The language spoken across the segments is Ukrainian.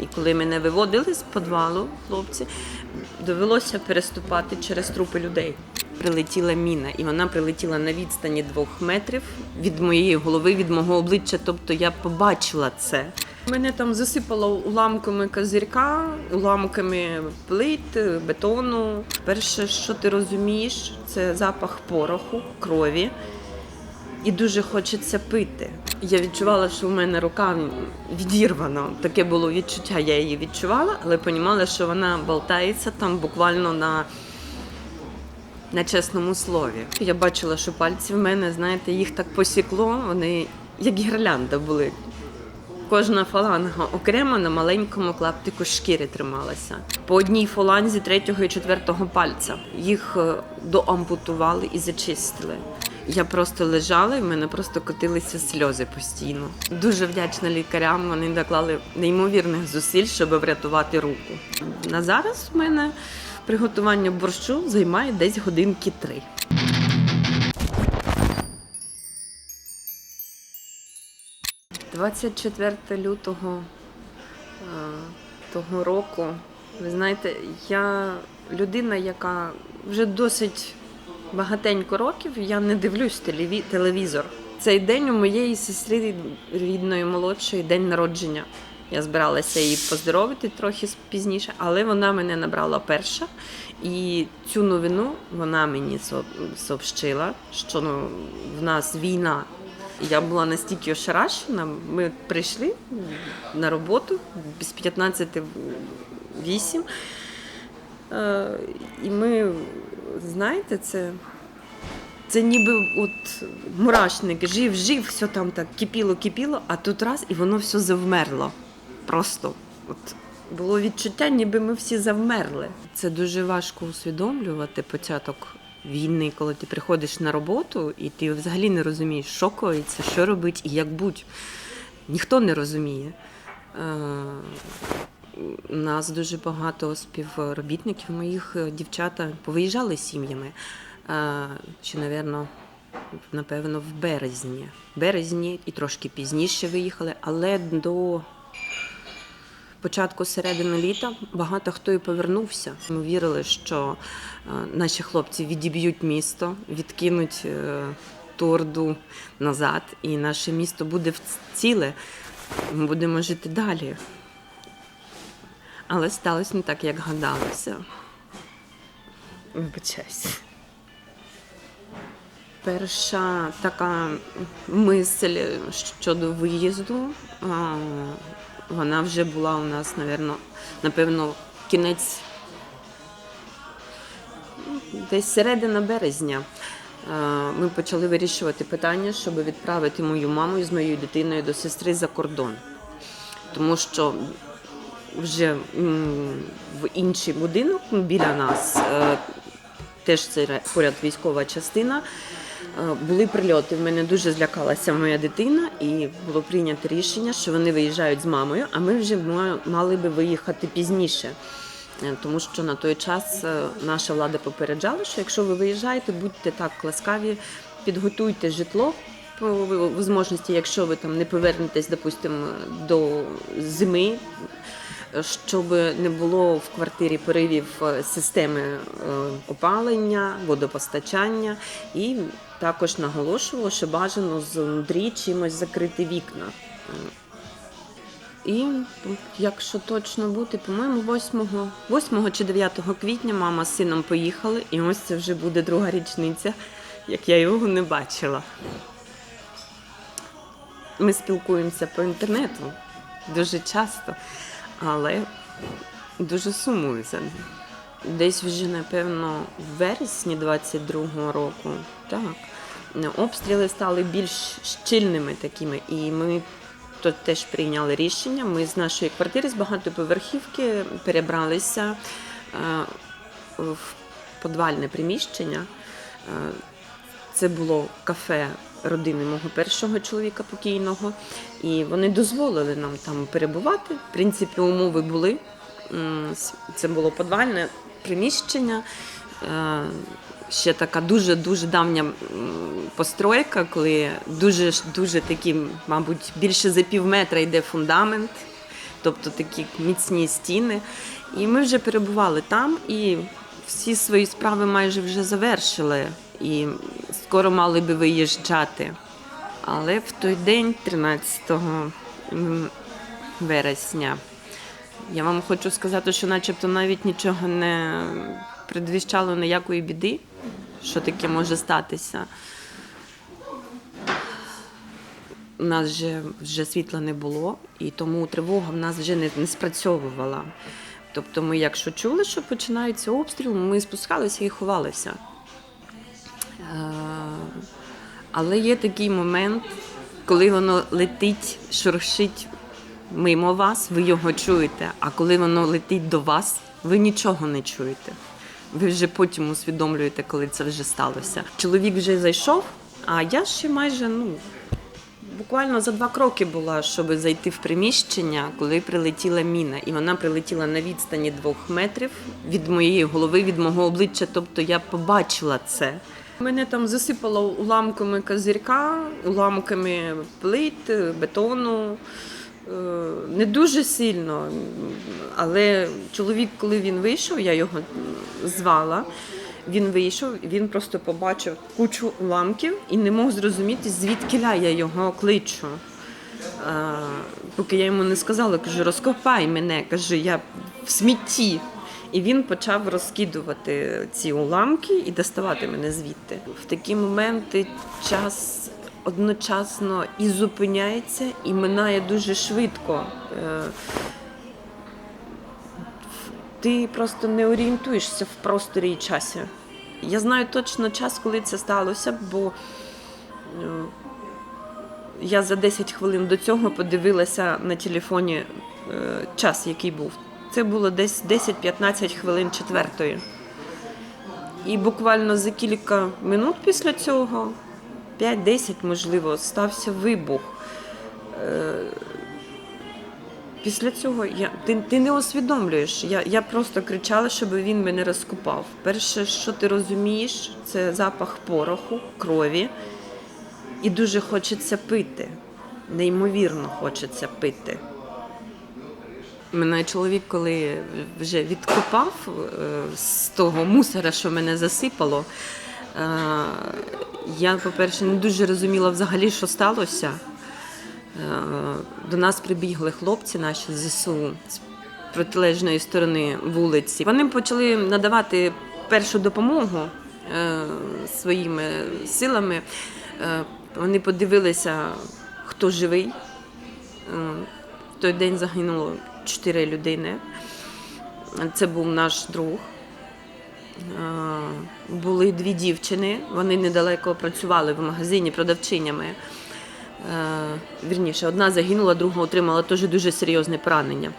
І коли мене виводили з підвалу, хлопці, довелося переступати через трупи людей. Прилетіла міна, і вона прилетіла на відстані двох метрів від моєї голови, від мого обличчя. Тобто я побачила це. Мене там засипало уламками козирка, уламками плит, бетону. Перше, що ти розумієш, це запах пороху, крові і дуже хочеться пити. Я відчувала, що в мене рука відірвана. Таке було відчуття. Я її відчувала, але розуміла, що вона болтається там буквально на, на чесному слові. Я бачила, що пальці в мене, знаєте, їх так посікло, вони як гірлянда були. Кожна фаланга окремо на маленькому клаптику шкіри трималася. По одній фаланзі третього і четвертого пальця. Їх е, доампутували і зачистили. Я просто лежала і в мене просто котилися сльози постійно. Дуже вдячна лікарям. Вони доклали неймовірних зусиль, щоб врятувати руку. На зараз в мене приготування борщу займає десь годинки три. – 24 лютого е, того року. Ви знаєте, я людина, яка вже досить багатенько років, я не дивлюсь телеві- телевізор. Цей день у моєї сестри рідної молодшої день народження. Я збиралася її поздоровити трохи пізніше, але вона мене набрала перша. І цю новину вона мені со- сообщила, що ну, в нас війна. Я була настільки ошарашена. Ми прийшли на роботу без 15 8. Е, І ми, знаєте, це, це ніби от мурашник жив, жив, все там так кипіло, кипіло, а тут раз і воно все завмерло. Просто от було відчуття, ніби ми всі завмерли. Це дуже важко усвідомлювати початок війни, коли ти приходиш на роботу і ти взагалі не розумієш, що коїться, що робить і як будь. Ніхто не розуміє. У нас дуже багато співробітників моїх е, дівчата повиїжджали з сім'ями. Е, Ще, напевно, напевно, в березні. Березні і трошки пізніше виїхали, але до початку середини літа багато хто і повернувся. Ми вірили, що е, наші хлопці відіб'ють місто, відкинуть е, ту орду назад, і наше місто буде в ціле. Ми будемо жити далі. Але сталося не так, як гадалося. Вибачайся. Перша така мисль щодо виїзду, вона вже була у нас, напевно, напевно, кінець десь середина березня. Ми почали вирішувати питання, щоб відправити мою маму з моєю дитиною до сестри за кордон. Тому що вже в інший будинок біля нас, е, теж це поряд військова частина. е, Були прильоти. В мене дуже злякалася моя дитина, і було прийнято рішення, що вони виїжджають з мамою, а ми вже мали би виїхати пізніше. Е, Тому що на той час наша влада попереджала, що якщо ви виїжджаєте, будьте так ласкаві, підготуйте житло по можливості, якщо ви там не повернетесь, допустимо, до зими, щоб не було в квартирі поривів е, системи е, опалення, водопостачання, і також наголошувало, що бажано знутрі чимось закрити вікна. І якщо точно бути, по-моєму, 8, 8 чи 9 квітня мама з сином поїхали, і ось це вже буде друга річниця, як я його не бачила. Ми спілкуємося по інтернету дуже часто, але дуже сумую за ним. Десь вже, напевно, в вересні 22-го року, так, обстріли стали більш щільними такими, і ми то теж прийняли рішення. Ми з нашої квартири з багатоповерхівки перебралися е, в подвальне приміщення. Е, Це було кафе родини мого першого чоловіка покійного, і вони дозволили нам там перебувати. В принципі, умови були. Це було подвальне приміщення. Е, ще така дуже дуже давня постройка, коли дуже дуже такі, мабуть, більше за пів метра йде фундамент, тобто такі міцні стіни. І ми вже перебували там і всі свої справи майже вже завершили. І скоро мали би виїжджати. Але в той день, 13 вересня, я вам хочу сказати, що начебто навіть нічого не предвіщало ніякої біди, що таке може статися. У нас вже, вже світла не було, і тому тривога в нас вже не, не спрацьовувала. Тобто ми, якщо чули, що починається обстріл, ми спускалися і ховалися. Але є такий момент, коли воно летить, шуршить мимо вас, ви його чуєте. А коли воно летить до вас, ви нічого не чуєте. Ви вже потім усвідомлюєте, коли це вже сталося. Чоловік вже зайшов, а я ще майже ну, буквально за два кроки була, щоб зайти в приміщення, коли прилетіла міна. І вона прилетіла на відстані двох метрів від моєї голови, від мого обличчя. Тобто я побачила це. Мене там засипало уламками козирка, уламками плит, бетону. Е, Не дуже сильно, але чоловік, коли він вийшов, я його звала. Він вийшов, він просто побачив кучу уламків і не мог зрозуміти, звідки я його кличу. А, поки я йому не сказала, кажу, розкопай мене, кажу, я в смітті. І він почав розкидувати ці уламки і доставати мене звідти. В такі моменти час одночасно і зупиняється, і минає дуже швидко. Е, Ти просто не орієнтуєшся в просторі і часі. Я знаю точно час, коли це сталося, бо е, я за 10 хвилин до цього подивилася на телефоні е, час, який був. Це було десь 10-15 хвилин четвертої. І буквально за кілька минут після цього, 5-10, можливо, стався вибух. Е, Після цього я, ти, ти не усвідомлюєш. Я, я просто кричала, щоб він мене розкопав. Перше, що ти розумієш, це запах пороху, крові. І дуже хочеться пити. Неймовірно хочеться пити. Мене чоловік, коли вже відкопав е, з того мусора, що мене засипало, е, я, по-перше, не дуже розуміла взагалі, що сталося. Е, До нас прибігли хлопці наші ЗСУ з протилежної сторони вулиці. Вони почали надавати першу допомогу своїми силами. Вони подивилися, хто живий. В той день загинуло чотири людини. Це був наш друг. Е, Були дві дівчини, вони недалеко працювали в магазині продавчинями. Е, Вірніше, одна загинула, друга отримала теж дуже серйозне поранення.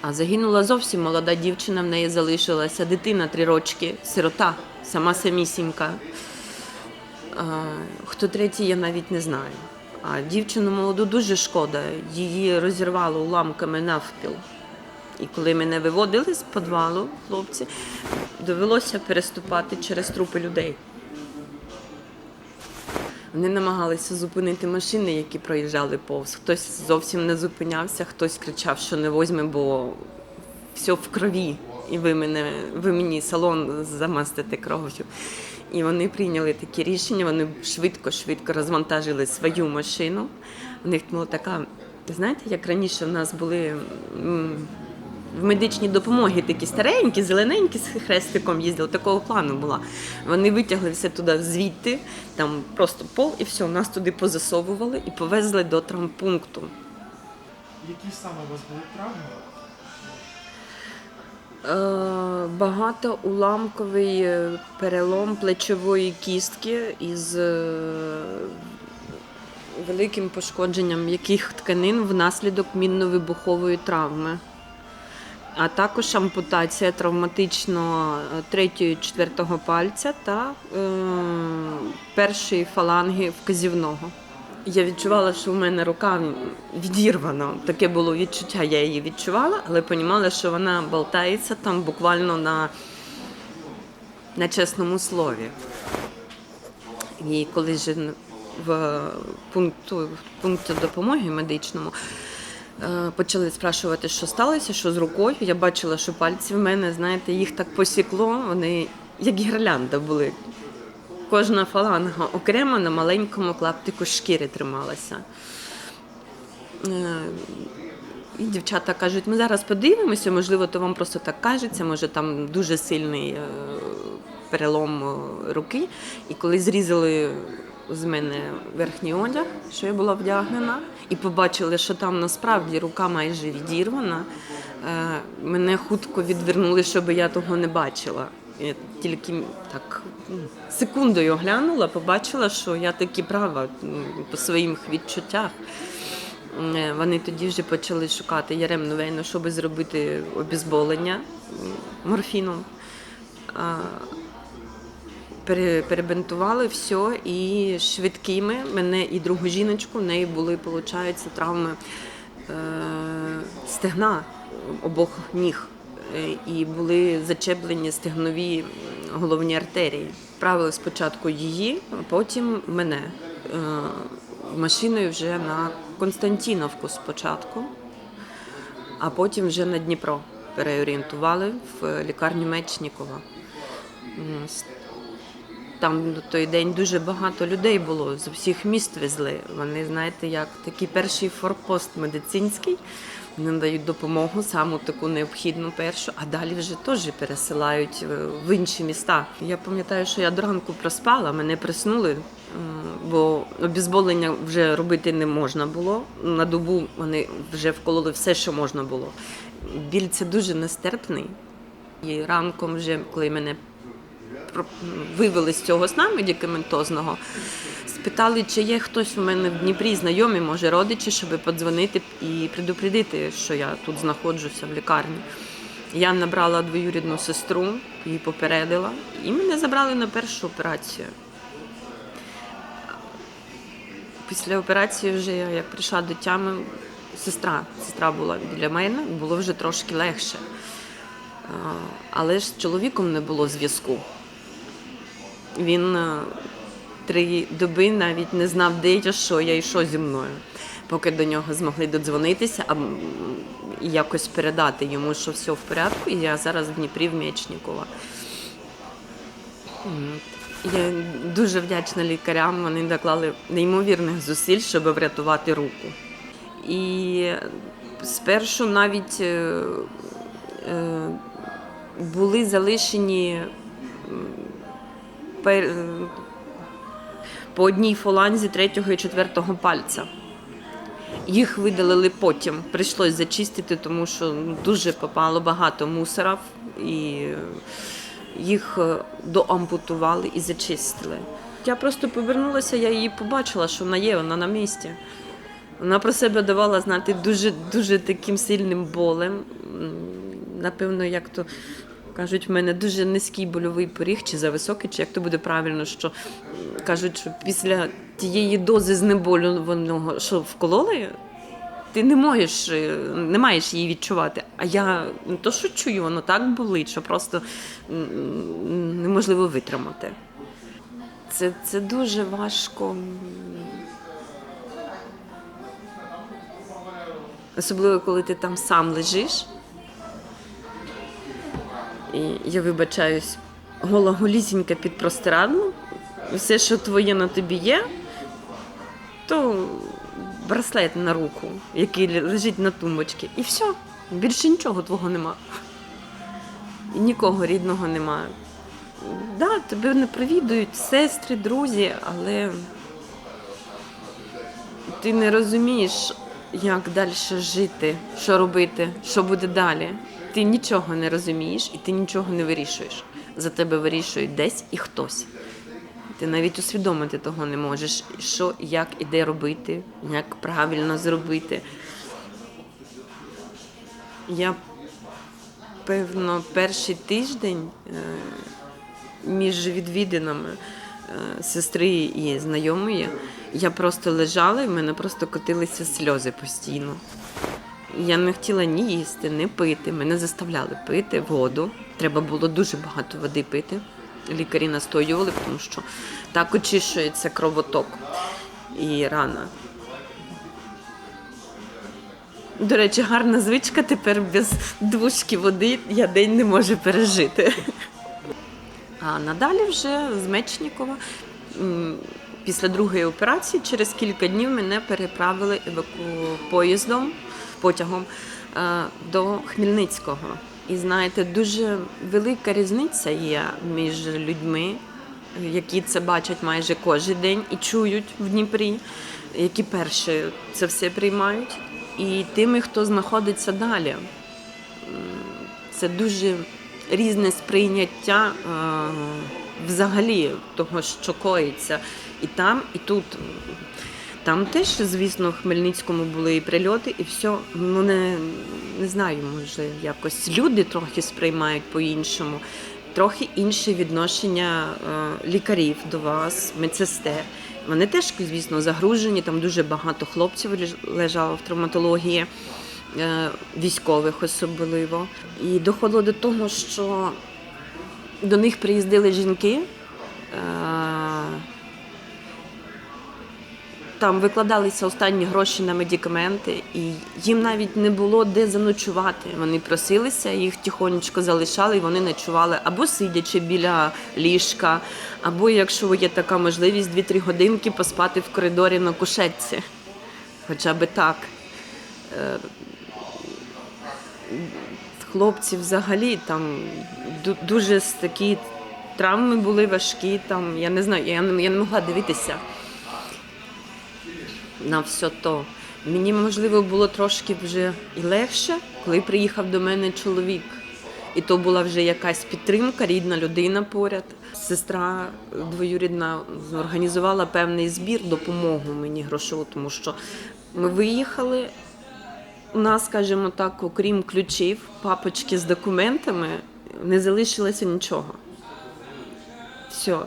А загинула зовсім молода дівчина, в неї залишилася дитина три рочки, сирота, сама самісінька. Е, Хто третій, я навіть не знаю. А дівчину молоду дуже шкода. Її розірвало уламками навпіл. І коли мене виводили з підвалу, хлопці, довелося переступати через трупи людей. Вони намагалися зупинити машини, які проїжджали повз. Хтось зовсім не зупинявся, хтось кричав, що не возьме, бо все в крові, і ви мене ви мені салон замастите кров'ю. І вони прийняли такі рішення. Вони швидко-швидко розвантажили свою машину. У них була така, знаєте, як раніше в нас були. в медичній допомогі такі старенькі, зелененькі з хрестиком їздили, такого плану була. Вони витягли все туди звідти, там просто пол, і все, нас туди позасовували і повезли до травмпункту. Які саме у вас були травми? Е, багатоуламковий е, перелом плечової кістки із е, великим пошкодженням м'яких тканин внаслідок мінно-вибухової травми. А також ампутація травматично е, третього четвертого пальця та першої фаланги вказівного. Я відчувала, що в мене рука відірвана. Таке було відчуття. Я її відчувала, але розуміла, що вона болтається там буквально на на чесному слові. І коли ж в пункту, пункті допомоги медичному е, почали спрашувати, що сталося, що з рукою. Я бачила, що пальці в мене, знаєте, їх так посікло, вони як гірлянда були. Кожна фаланга окремо на маленькому клаптику шкіри трималася. Е, І дівчата кажуть, ми зараз подивимося, можливо, то вам просто так кажеться, може там дуже сильний е, перелом е, руки. І коли зрізали з мене верхній одяг, що я була вдягнена, і побачили, що там насправді рука майже відірвана, мене хутко відвернули, щоб я того не бачила. Я тільки так ну, секундою глянула, побачила, що я таки права ну, по своїм відчуттях. Е, Вони тоді вже почали шукати яремну вейну, щоб зробити обізболення морфіном. А, пере- Перебинтували все і швидкими мене і другу жіночку, в неї були, виходить, травми е, стегна обох ніг. Е, І були зачеплені стегнові головні артерії. Правили спочатку її, а потім мене е, машиною вже на Константіновку спочатку, а потім вже на Дніпро переорієнтували в лікарню Мечнікова. Там на той день дуже багато людей було, з усіх міст везли. Вони, знаєте, як такий перший форпост медицинський. Вони надають допомогу, саму таку необхідну першу, а далі вже теж пересилають е, в інші міста. Я пам'ятаю, що я до ранку проспала, мене приснули, бо обізболення вже робити не можна було. На добу вони вже вкололи все, що можна було. Біль це дуже нестерпний. І ранком, вже коли мене вивели з цього сна медикаментозного, спитали, чи є хтось у мене в Дніпрі знайомі, може родичі, щоб подзвонити і предупредити, що я тут знаходжуся в лікарні. Я набрала двоюрідну сестру і попередила, і мене забрали на першу операцію. Після операції вже я як прийшла до тями, сестра, сестра була біля мене, було вже трошки легше. Але ж з чоловіком не було зв'язку. Він е, три доби навіть не знав, де я, що я і що зі мною. Поки до нього змогли додзвонитися, а якось передати йому, що все в порядку, і я зараз в Дніпрі в Мечнікова. Я дуже вдячна лікарям. Вони доклали неймовірних зусиль, щоб врятувати руку. І спершу навіть е, е, були залишені по одній фаланзі третього і четвертого пальця. Їх видалили потім. Прийшлось зачистити, тому що ну, дуже попало багато мусора і е, їх е, доампутували і зачистили. Я просто повернулася, я її побачила, що вона є, вона на місці. Вона про себе давала знати дуже дуже таким сильним болем. Напевно, як то кажуть, в мене дуже низький больовий поріг, чи зависокий, чи як то буде правильно, що кажуть, що після тієї дози знеболюваного, що вкололи, ти не можеш, е, не маєш її відчувати. А я не то, що чую, воно так болить, що просто неможливо витримати. Це, це дуже важко. Особливо, коли ти там сам лежиш. І я вибачаюсь, гола голісінька під простирадлом. Все, що твоє на тобі є, то браслет на руку, який лежить на тумбочці. І все. Більше нічого твого нема. І нікого рідного немає. Да, тебе не провідують сестри, друзі, але ти не розумієш, як далі жити, що робити, що буде далі. Ти нічого не розумієш і ти нічого не вирішуєш. За тебе вирішують десь і хтось. Ти навіть усвідомити того не можеш, що, як і де робити, як правильно зробити. Я, певно, перший тиждень е, між відвідинами е, сестри і знайомої я просто лежала і в мене просто котилися сльози постійно. Я не хотіла ні їсти, ні пити. Мене заставляли пити воду. Треба було дуже багато води пити. лікарі настоювали, тому що так очищується кровоток і рана. До речі, гарна звичка тепер без душки води я день не можу пережити. А надалі вже з Мечникова після другої операції через кілька днів мене переправили поїздом, потягом е, до Хмельницького. І знаєте, дуже велика різниця є між людьми, які це бачать майже кожен день і чують в Дніпрі, які перші це все приймають, і тими, хто знаходиться далі. Це дуже різне сприйняття е, взагалі того, що коїться і там, і тут. Там теж, звісно, в Хмельницькому були і прильоти, і все. Ну не, не знаю, може, якось люди трохи сприймають по-іншому, трохи інше відношення е, лікарів до вас, медсестер. Вони теж, звісно, загружені. Там дуже багато хлопців леж- лежало в травматології, е, військових особливо. І доходило до того, що до них приїздили жінки. Там викладалися останні гроші на медикаменти, і їм навіть не було де заночувати. Вони просилися, їх тихонечко залишали, і вони ночували або сидячи біля ліжка, або якщо є така можливість, 2-3 годинки поспати в коридорі на кушетці. Хоча би так. Е, Хлопці взагалі там дуже такі травми були важкі. Там, я не знаю, я не, я не могла дивитися на все то. Мені можливо було трошки вже і легше, коли приїхав до мене чоловік. І то була вже якась підтримка, рідна людина поряд. Сестра двоюрідна організувала певний збір, допомогу мені грошову, тому що ми виїхали. У нас, скажімо так, окрім ключів, папочки з документами, не залишилося нічого. Все.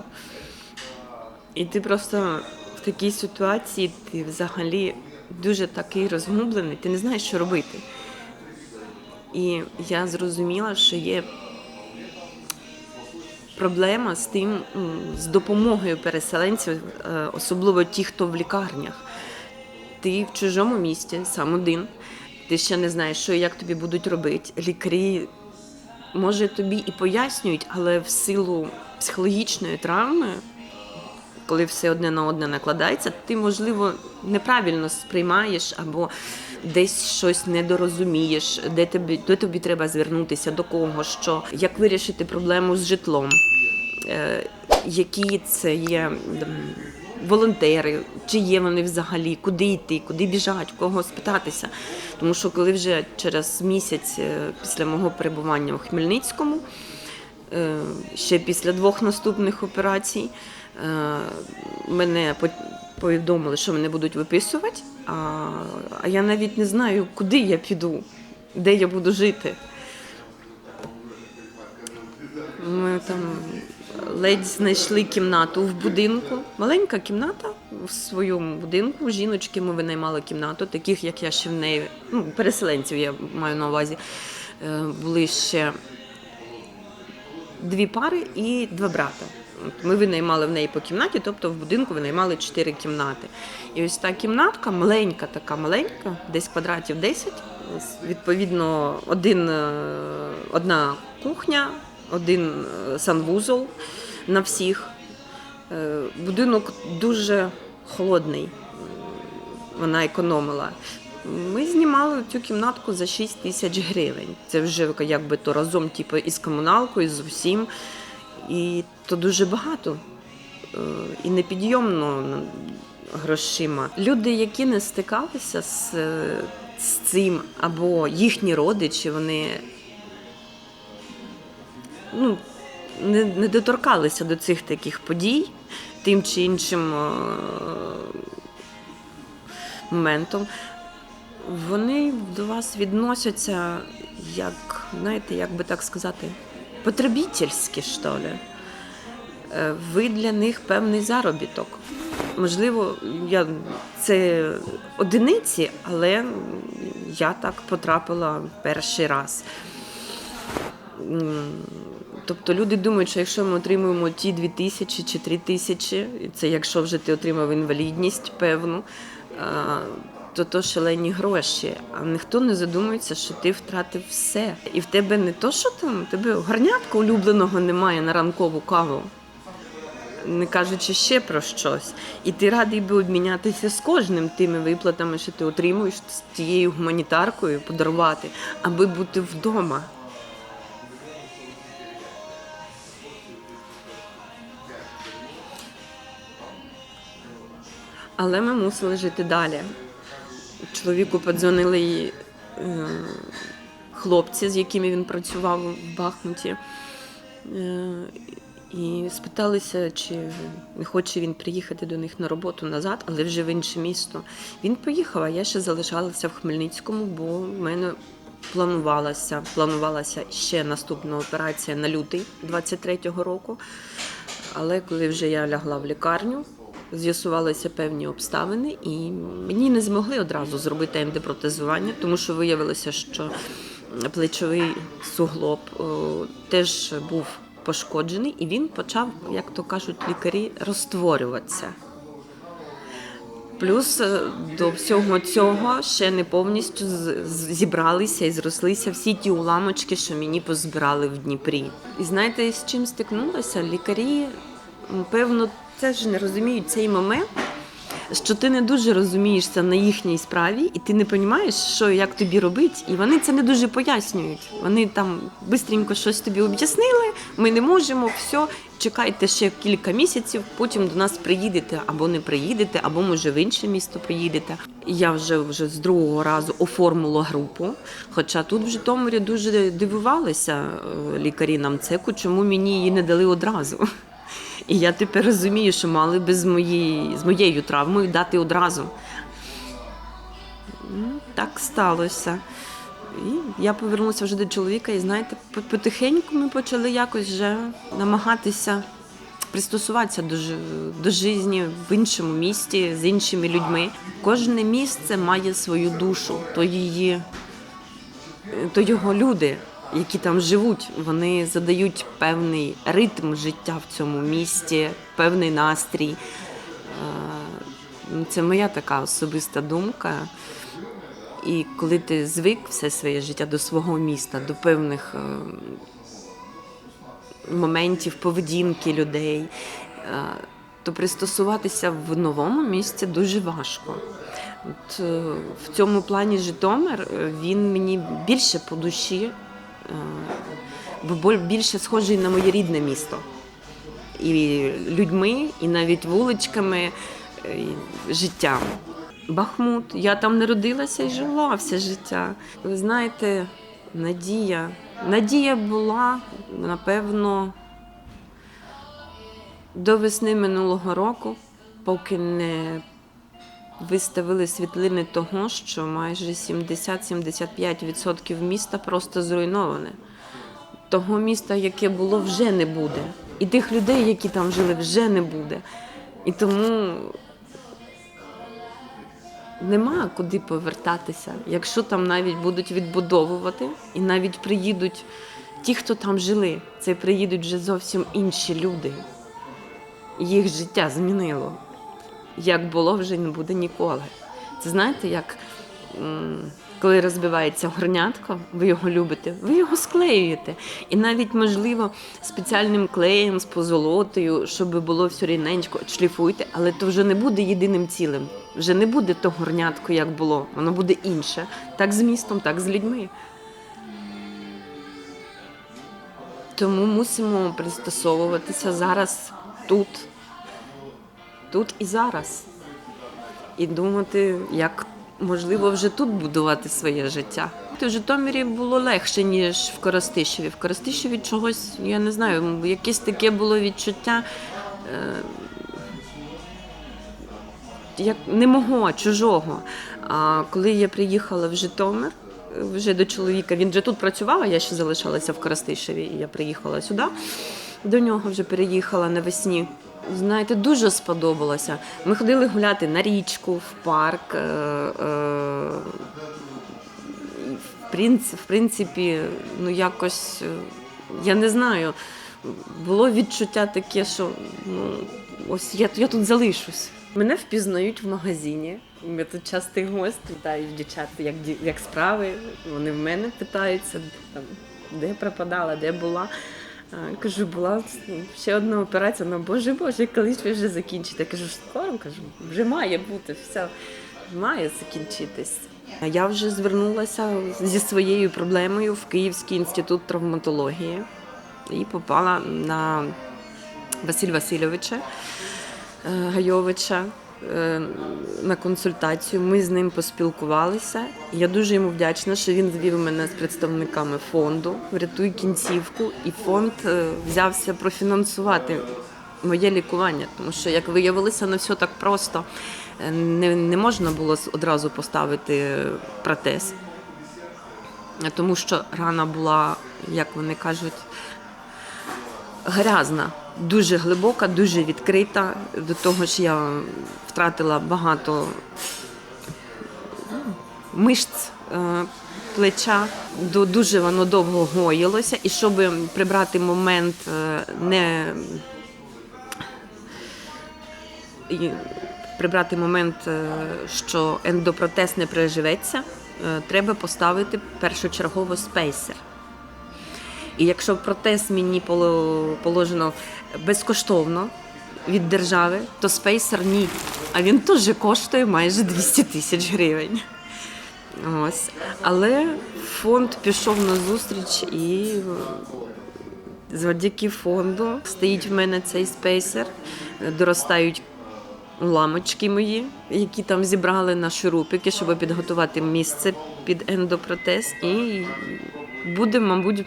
І ти просто такій ситуації ти взагалі дуже такий розгублений, ти не знаєш, що робити. І я зрозуміла, що є проблема з тим, з допомогою переселенців, е, особливо ті, хто в лікарнях. Ти в чужому місті, сам один, ти ще не знаєш, що і як тобі будуть робити. Лікарі може тобі і пояснюють, але в силу психологічної травми коли все одне на одне накладається, ти, можливо, неправильно сприймаєш або десь щось недорозумієш, де тобі, де тобі треба звернутися, до кого, що, як вирішити проблему з житлом, е, які це є волонтери, чи є вони взагалі, куди йти, куди біжать, кого спитатися. Тому що коли вже через місяць е, після мого перебування у Хмельницькому, е, ще після двох наступних операцій. Е, Мене по- повідомили, що мене будуть виписувати, а, а я навіть не знаю, куди я піду, де я буду жити. Ми там ледь знайшли кімнату в будинку. Маленька кімната в своєму будинку. Жіночки ми винаймали кімнату, таких як я ще в неї, ну, переселенців я маю на увазі. Е, Були ще дві пари і два брата. Ми винаймали в неї по кімнаті, тобто в будинку винаймали чотири кімнати. І ось та кімнатка, маленька, така маленька, десь квадратів 10. Відповідно, один, е, одна кухня, один е, санвузол на всіх. Е, Будинок дуже холодний. Вона економила. Ми знімали цю кімнатку за 6 тисяч гривень. Це вже якби то разом, типу, із комуналкою, з усім. І то дуже багато е, і непідйомно грошима. Люди, які не стикалися з, е, з цим, або їхні родичі, вони ну, не, не доторкалися до цих таких подій тим чи іншим е, моментом. Вони до вас відносяться як, знаєте, як би так сказати, потребітельські, що ли. Е, Ви для них певний заробіток. Можливо, я, це одиниці, але я так потрапила перший раз. Тобто люди думають, що якщо ми отримуємо ті дві тисячі чи три тисячі, і це якщо вже ти отримав інвалідність певну, то то шалені гроші. А ніхто не задумується, що ти втратив все. І в тебе не то, що там, тебе гарнятка улюбленого немає на ранкову каву. Не кажучи ще про щось, і ти радий би обмінятися з кожним тими виплатами, що ти отримуєш з тією гуманітаркою, подарувати, аби бути вдома. Але ми мусили жити далі. Чоловіку подзвонили і, е, хлопці, з якими він працював в Бахмуті, е, і спиталися, чи не хоче він приїхати до них на роботу назад, але вже в інше місто. Він поїхав, а я ще залишалася в Хмельницькому, бо в мене планувалася, планувалася ще наступна операція на лютий 23-го року. Але коли вже я лягла в лікарню, з'ясувалися певні обставини, і мені не змогли одразу зробити МД-протезування, тому що виявилося, що плечовий суглоб о, теж був пошкоджений, і він почав, як то кажуть лікарі, розтворюватися. Плюс е, до всього цього ще не повністю зібралися і зрослися всі ті уламочки, що мені позбирали в Дніпрі. І знаєте, з чим стикнулася? Лікарі, певно, теж не розуміють цей момент, що ти не дуже розумієшся на їхній справі, і ти не розумієш, що як тобі робити, і вони це не дуже пояснюють. Вони там швидко щось тобі об'яснили, ми не можемо, все, чекайте ще кілька місяців, потім до нас приїдете або не приїдете, або може в інше місто поїдете. І Я вже вже з другого разу оформила групу. Хоча тут в Житомирі дуже дивувалися е, лікарі нам цеку, чому мені її не дали одразу. І я тепер розумію, що мали би з, моєї, з моєю травмою дати одразу. Ну, Так сталося. І я повернулася вже до чоловіка, і знаєте, потихеньку ми почали якось вже намагатися пристосуватися до, до житті в іншому місті з іншими людьми. Кожне місце має свою душу, то її то його люди, які там живуть, вони задають певний ритм життя в цьому місті, певний настрій. Е, Це моя така особиста думка. І коли ти звик все своє життя до свого міста, до певних е, моментів поведінки людей, е, то пристосуватися в новому місці дуже важко. От, в цьому плані Житомир він мені більше по душі, більше схожий на моє рідне місто. І людьми, і навіть вуличками, е, і життям. Бахмут. Я там народилася і жила все життя. Ви знаєте, надія. Надія була, напевно, до весни минулого року, поки не виставили світлини того, що майже 70-75% міста просто зруйноване. Того міста, яке було, вже не буде. І тих людей, які там жили, вже не буде. І тому нема куди повертатися. Якщо там навіть будуть відбудовувати, і навіть приїдуть ті, хто там жили, це приїдуть вже зовсім інші люди. Їх життя змінило. Як було, вже не буде ніколи. Це знаєте, як коли розбивається горнятко, ви його любите, ви його склеюєте. І навіть, можливо, спеціальним клеєм з позолотою, щоб було все рівненько, шліфуйте, але то вже не буде єдиним цілим. Вже не буде то горнятко, як було, воно буде інше. Так з містом, так з людьми. Тому мусимо пристосовуватися зараз тут, тут і зараз. І думати, як можливо вже тут будувати своє життя. В Житомирі було легше, ніж в Коростишеві. В Коростишеві чогось, я не знаю, якесь таке було відчуття. Е- як не мого, чужого. А коли я приїхала в Житомир, вже до чоловіка, він вже тут працював, а я ще залишалася в Коростишеві, і я приїхала сюди. До нього вже переїхала навесні. Знаєте, дуже сподобалося. Ми ходили гуляти на річку, в парк. Е- е- в принципі, ну якось е, я не знаю. Було відчуття таке, що ну, ось я, я тут залишусь. Мене впізнають в магазині. Я тут частий гость, питають дівчат, як, як справи. Вони в мене питаються, там, де пропадала, де була. Кажу, була ну, ще одна операція. Ну, боже Боже, колись ви вже закінчите. Кажу, скоро кажу, вже має бути, все має закінчитись. Я вже звернулася зі своєю проблемою в Київський інститут травматології і попала на Василь Васильовича е, Гайовича на консультацію. Ми з ним поспілкувалися. Я дуже йому вдячна, що він звів мене з представниками фонду Врятуй кінцівку, і фонд е, взявся профінансувати моє лікування, тому що, як виявилося, не все так просто. Е, Не, не можна було одразу поставити протез, Е, тому що рана була, як вони кажуть, грязна, дуже глибока, дуже відкрита. До того ж, я втратила багато ну, мишць е, плеча. Ду- Дуже воно довго гоїлося. І щоб прибрати момент е, не прибрати момент, е, що ендопротез не переживеться, треба поставити першочергово спейсер. І якщо протез мені поло- положено безкоштовно від держави, то спейсер ні. А він теж коштує майже 200 тисяч гривень. Ось. Але фонд пішов на зустріч і завдяки фонду стоїть в мене цей спейсер, доростають ламочки мої, які там зібрали на шурупики, щоб підготувати місце під ендопротез. І буде, мабуть,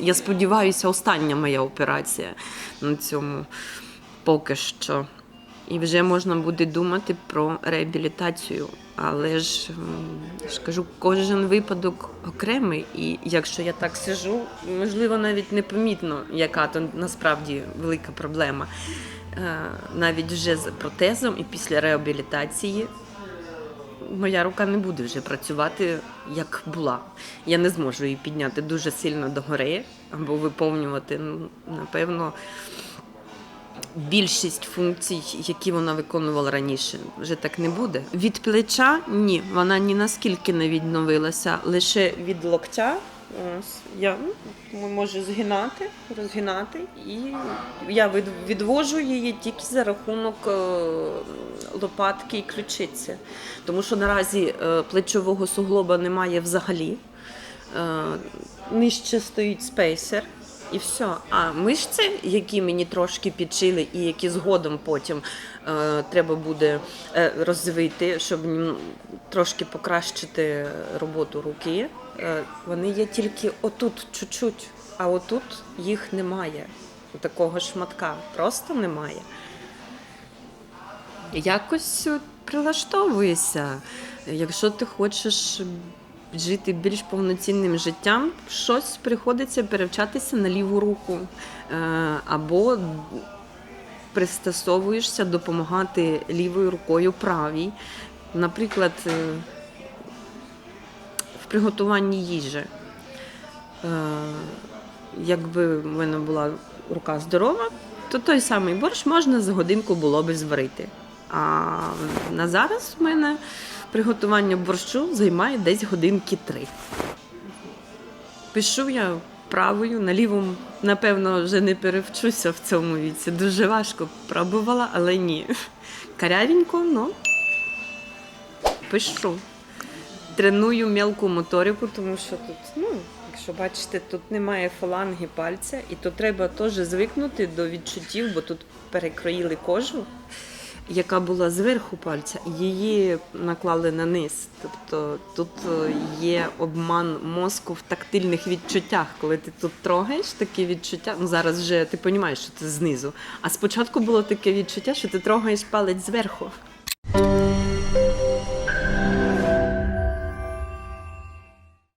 я сподіваюся, остання моя операція на цьому поки що. І вже можна буде думати про реабілітацію. Але ж м, ж кажу, кожен випадок окремий, і якщо я так сижу, можливо, навіть непомітно, яка то насправді велика проблема. Е, Навіть вже з протезом і після реабілітації моя рука не буде вже працювати як була. Я не зможу її підняти дуже сильно догори або виповнювати, ну, напевно, більшість функцій, які вона виконувала раніше, вже так не буде. Від плеча ні, вона ні наскільки не відновилася, лише від локтя. Я ну, можу згинати, розгинати, і я відвожу її тільки за рахунок е, лопатки і ключиці. Тому що наразі е, плечового суглоба немає взагалі. Е, Нижче стоїть спейсер і все. А мишці, які мені трошки підшили, і які згодом потім е, треба буде розвити, щоб трошки покращити роботу руки, вони є тільки отут, чуть-чуть, а отут їх немає. Такого шматка просто немає. Якось от прилаштовуєшся. Якщо ти хочеш жити більш повноцінним життям, щось приходиться перевчатися на ліву руку. Е, Або пристосовуєшся допомагати лівою рукою правій. Наприклад, е, приготуванні їжі. Е, Якби в мене була рука здорова, то той самий борщ можна за годинку було би зварити. А на зараз в мене приготування борщу займає десь годинки три. Пишу я правою, на лівому, напевно, вже не перевчуся в цьому віці. Дуже важко пробувала, але ні. Карявенько, ну пишу. Треную мелку моторику, тому що тут, ну, якщо бачите, тут немає фаланги пальця, і то треба теж звикнути до відчуттів, бо тут перекроїли кожу, яка була зверху пальця, її наклали на низ. Тобто тут е, є обман мозку в тактильних відчуттях. Коли ти тут трогаєш такі відчуття, ну зараз вже ти розумієш, що ти знизу. А спочатку було таке відчуття, що ти трогаєш палець зверху.